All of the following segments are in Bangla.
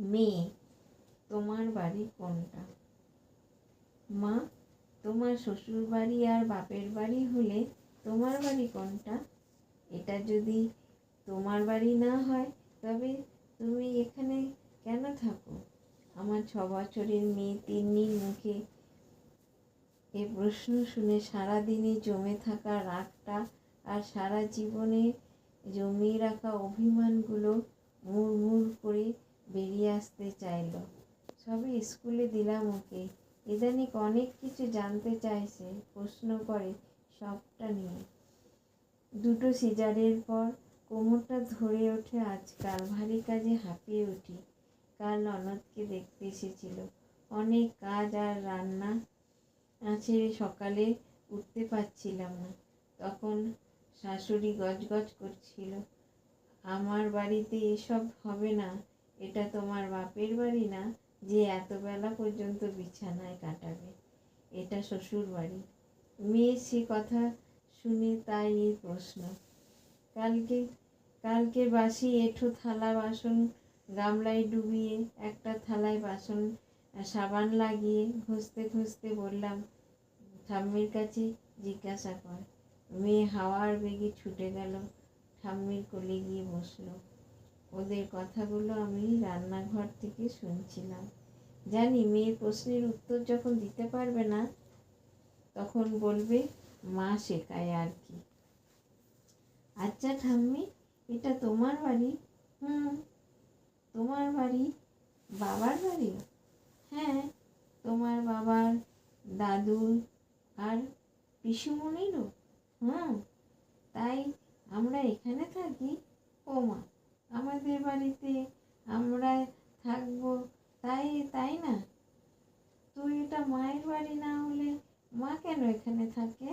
মেয়ে, তোমার বাড়ি কোনটা? মা, তোমার শ্বশুর বাড়ি আর বাপের বাড়ি হলে তোমার বাড়ি কোনটা? এটা যদি তোমার বাড়ি না হয়, তবে তুমি এখানে কেন থাকো? আমার ছ বছরের মেয়ে তিন্নির মুখে এ প্রশ্ন শুনে সারাদিনে জমে থাকা রাগটা আর সারা জীবনে জমিয়ে রাখা অভিমানগুলো মুড়মুড় করে বেরিয়ে আসতে চাইলো। সবে স্কুলে দিলাম ওকে। ইদানিক অনেক কিছু জানতে চাইছে প্রশ্ন করে সবটা নিয়ে। দুটো সিজারের পর কোমরটা ধরে ওঠে আজকাল ভারী কাজে হাঁপিয়ে উঠি। কাল ননদকে দেখতে এসেছিল। অনেক কাজ আর রান্না আছে সকালে উঠতে পারছিলাম না। তখন শাশুড়ি গজগজ করছিল, আমার বাড়িতে এসব হবে না। এটা তোমার বাপের বাড়ি না, যে এত বেলা পর্যন্ত বিছানায় কাটাবে। এটা শ্বশুর বাড়ি। মেয়ে সে কথা শুনে তাই এই প্রশ্ন। কালকে কালকে বাসি এঁঠো থালা বাসন গামলায় ডুবিয়ে, একটা থালায় বাসন সাবান লাগিয়ে ঘষতে ঘষতে বললাম, ঠাম্মির কাছে জিজ্ঞাসা কর। মেয়ে হাওয়ার বেগে ছুটে গেল, ঠাম্মির কোলে গিয়ে বসল। ওদের কথাগুলো আমি রান্নাঘর থেকে শুনছিলাম। জানি, মেয়ের প্রশ্নের উত্তর যখন দিতে পারবে না, তখন বলবে, মা শেখায় আর কি। আচ্ছা ঠাম্মি, এটা তোমার বাড়ি? হুম, তোমার বাড়ি বাবার বাড়ি? হ্যাঁ তোমার বাবার, দাদুর আর পিসুমণিরও? হুম, তাই আমরা এখানে থাকি, ও মা। আমাদের বাড়িতে আমরা থাকব, তাই তাই না? তুই এটা মায়ের বাড়ি না হলে মা কেন এখানে থাকে?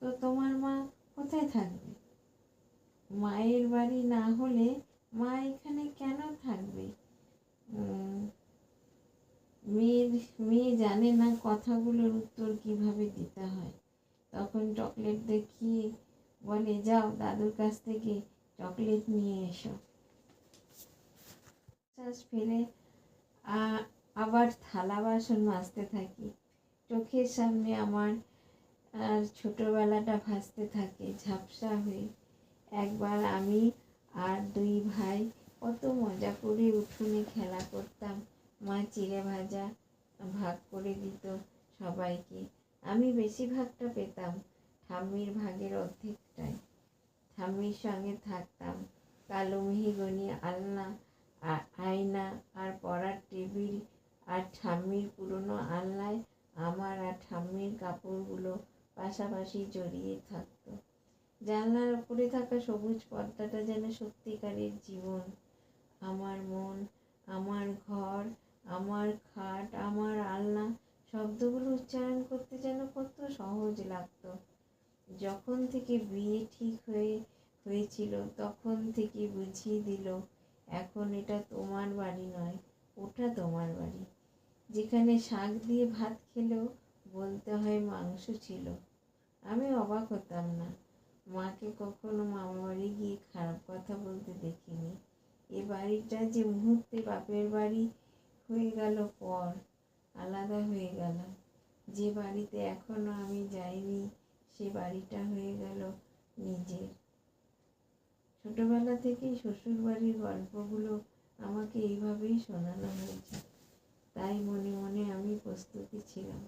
তো তোমার মা কোথায় থাকবে? মায়ের বাড়ি না হলে মা এখানে কেন থাকবে? মেয়ের, মেয়ে জানে না কথাগুলোর উত্তর কীভাবে দিতে হয়। তখন চকলেট দেখিয়ে বলে, যাও দাদুর কাছ থেকে চকলেট নিয়ে এসো। শ্বাস ফেলে আবার থালা বাসন মাজতে থাকি। চোখের সামনে আমার আর ছোটোবেলাটা ভাসতে থাকে, ঝাপসা হয়ে। একবার আমি আর দুই ভাই কত মজা করে উঠোনে খেলা করতাম। মা চিড়ে ভাজা ভাগ করে দিত সবাইকে। আমি বেশিরভাগটা পেতাম ঠাম্মির ভাগের অর্ধেকটাই। ঠাম্মির সঙ্গে থাকতাম। কালো মেহগনি, আলনা আয়না আর পড়ার টেবিল আর ঠাম্মির পুরনো আলনায় আমার আর ঠাম্মির কাপড়গুলো পাশাপাশি জড়িয়ে থাকতো। জানলার উপরে থাকা সবুজ পর্দাটা যেন সত্যিকারের জীবন। আমার মন, আমার ঘর, আমার খাট, আমার আলনা শব্দগুলো উচ্চারণ করতে যেন কত সহজ লাগতো। যখন থেকে বিয়ে ঠিক হয়ে, হয়েছিল, তখন থেকে বুঝিয়ে দিল, এখন এটা তোমার বাড়ি নয়, ওটা তোমার বাড়ি। যেখানে শাক দিয়ে ভাত খেলেও বলতে হয় মাংস ছিল। আমি অবাক হতাম না। মাকে কখনো মামা বাড়ি গিয়ে খারাপ কথা বলতে দেখিনি। এ বাড়িটা যে মুহূর্তে বাপের বাড়ি হয়ে গেল পর আলাদা হয়ে গেল। যে বাড়িতে এখনও আমি যাইনি সে বাড়িটা হয়ে গেল নিজের। ছোটবেলা থেকেই শ্বশুর বাড়ির গল্পগুলো আমাকে এইভাবেই শোনানো হয়েছে। তাই মনে মনে আমি প্রস্তুতি ছিলাম।